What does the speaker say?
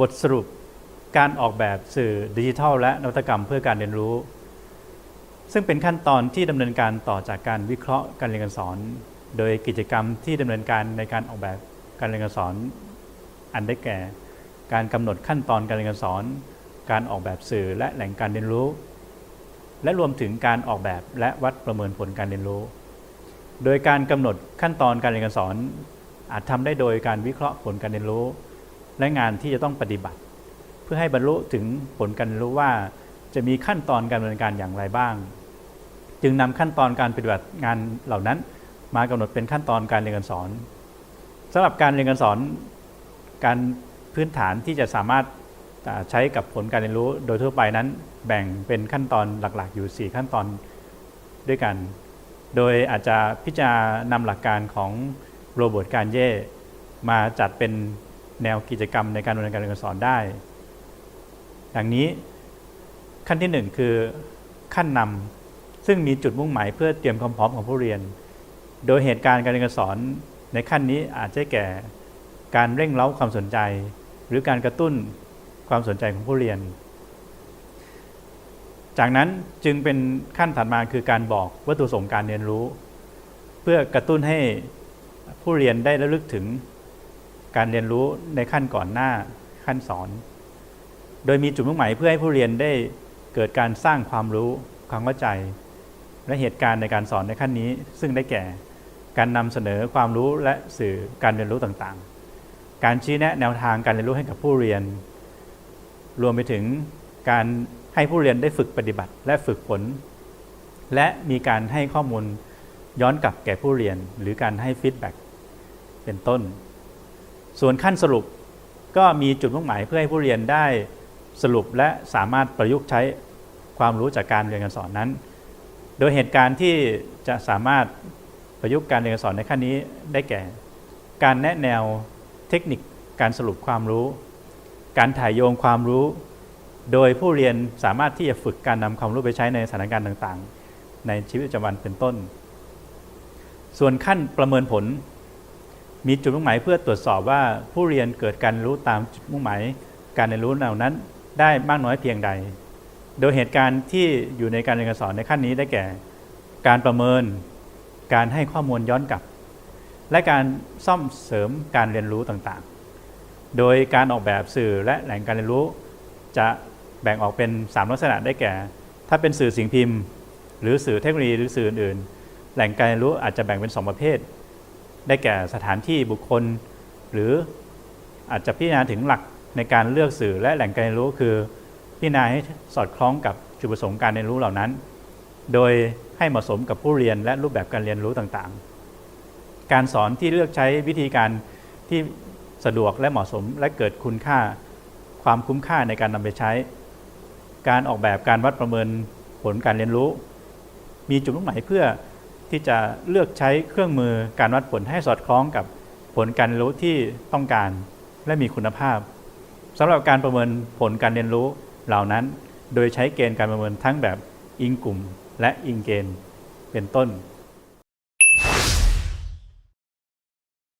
บทสรุปการออกแบบสื่อดิจิทัล และนวัตกรรมเพื่อการเรียนรู้ ซึ่งเป็นขั้นตอนที่ดำเนินการต่อจากการวิเคราะห์การเรียนการสอน โดยกิจกรรมที่ดำเนินการในการออกแบบการเรียนการสอน อันได้แก่ การกำหนดขั้นตอนการเรียนการสอน การออกแบบสื่อและแหล่งการเรียนรู้ และรวมถึงการออกแบบและวัดประเมินผลการเรียนรู้ โดยการกำหนดขั้นตอนการเรียนการสอน อาจทำได้โดยการวิเคราะห์ผลการเรียนรู้ และงานที่จะต้องปฏิบัติ เพื่อให้บรรลุถึงผลการเรียนรู้ว่าจะมีขั้นตอนการดำเนินการอย่างไรบ้าง จึงนำขั้นตอนการปฏิบัติงานเหล่านั้น มากำหนดเป็นขั้นตอนการเรียนการสอนสำหรับการเรียนการสอน การพื้นฐานที่จะสามารถใช้กับผลการเรียนรู้โดยทั่วไปนั้น แบ่งเป็นขั้นตอนหลักๆ อยู่ 4 ขั้นตอนด้วยกัน โดยอาจจะพิจารณานำหลักการของโรเบิร์ตการเย่มาจัดเป็น แนวกิจกรรมในการดำเนินการเรียนการสอนได้ ดังนี้ขั้นที่ 1 คือขั้นนำซึ่งมีจุดมุ่งหมายเพื่อเตรียมความพร้อมของผู้เรียน โดยเหตุการณ์การเรียนการสอนในขั้นนี้อาจจะแก่การเร่งเร้าความสนใจ หรือการกระตุ้นความสนใจของผู้เรียน จากนั้นจึงเป็นขั้นถัดมาคือการบอกวัตถุประสงค์การเรียนรู้ เพื่อกระตุ้นให้ผู้เรียนได้ระลึกถึง การเรียนรู้ในขั้นก่อนหน้าขั้นสอน โดยมีจุดมุ่งหมายเพื่อให้ผู้เรียนได้เกิดการสร้างความรู้ความเข้าใจ และเหตุการณ์ในการสอนในขั้นนี้ ซึ่งได้แก่การนำเสนอความรู้และสื่อการเรียนรู้ต่างๆ การชี้แนะแนวทางการเรียนรู้ให้กับผู้เรียน รวมไปถึงการให้ผู้เรียนได้ฝึกปฏิบัติและฝึกฝนและมีการให้ข้อมูลย้อนกลับแก่ผู้เรียนหรือการให้ฟีดแบ็กเป็นต้น ส่วนขั้นสรุปก็มีจุดมุ่งหมายเพื่อให้ผู้เรียนได้สรุปและสามารถประยุกต์ใช้ความรู้จากการเรียนการสอนนั้น โดยเหตุการณ์ที่จะสามารถประยุกต์การเรียนการสอนในขั้นนี้ได้แก่ การแนะแนวเทคนิคการสรุปความรู้ การถ่ายโยงความรู้ โดยผู้เรียนสามารถที่จะฝึกการนำความรู้ไปใช้ในสถานการณ์ต่างๆ ในชีวิตประจำวันเป็นต้น ส่วนขั้นประเมินผล มีจุดมุ่งหมายเพื่อตรวจสอบว่าผู้เรียนเกิดการรู้ตามจุดมุ่งหมายการเรียนรู้เหล่านั้นได้มากน้อยเพียงใด โดยเหตุการณ์ที่อยู่ในการเรียนการสอนในขั้นนี้ได้แก่ การประเมิน การให้ข้อมูลย้อนกลับ และการซ่อมเสริมการเรียนรู้ต่างๆ โดยการออกแบบสื่อและแหล่งการเรียนรู้ จะแบ่งออกเป็น 3 ลักษณะได้แก่ ถ้าเป็นสื่อสิ่งพิมพ์ หรือสื่อเทคโนโลยีหรือสื่ออื่นๆ แหล่งการเรียนรู้อาจจะแบ่งเป็น 2 ประเภท ได้แก่สถานที่บุคคล หรืออาจจะพิจารณาถึงหลักในการเลือกสื่อและแหล่งการเรียนรู้คือพิจารณาให้สอดคล้องกับจุดประสงค์การเรียนรู้เหล่านั้น โดยให้เหมาะสมกับผู้เรียนและรูปแบบการเรียนรู้ต่างๆ การสอนที่เลือกใช้วิธีการที่สะดวกและเหมาะสมและเกิดคุณค่าความคุ้มค่าในการนำไปใช้ การออกแบบการวัดประเมินผลการเรียนรู้ มีจุดมุ่งหมายเพื่อ ที่จะเลือกใช้เครื่องมือการวัดผลให้สอดคล้องกับผลการเรียนรู้ที่ต้องการและมีคุณภาพสำหรับการประเมินผลการเรียนรู้เหล่านั้น โดยใช้เกณฑ์การประเมินทั้งแบบอิงกลุ่มและอิงเกณฑ์เป็นต้น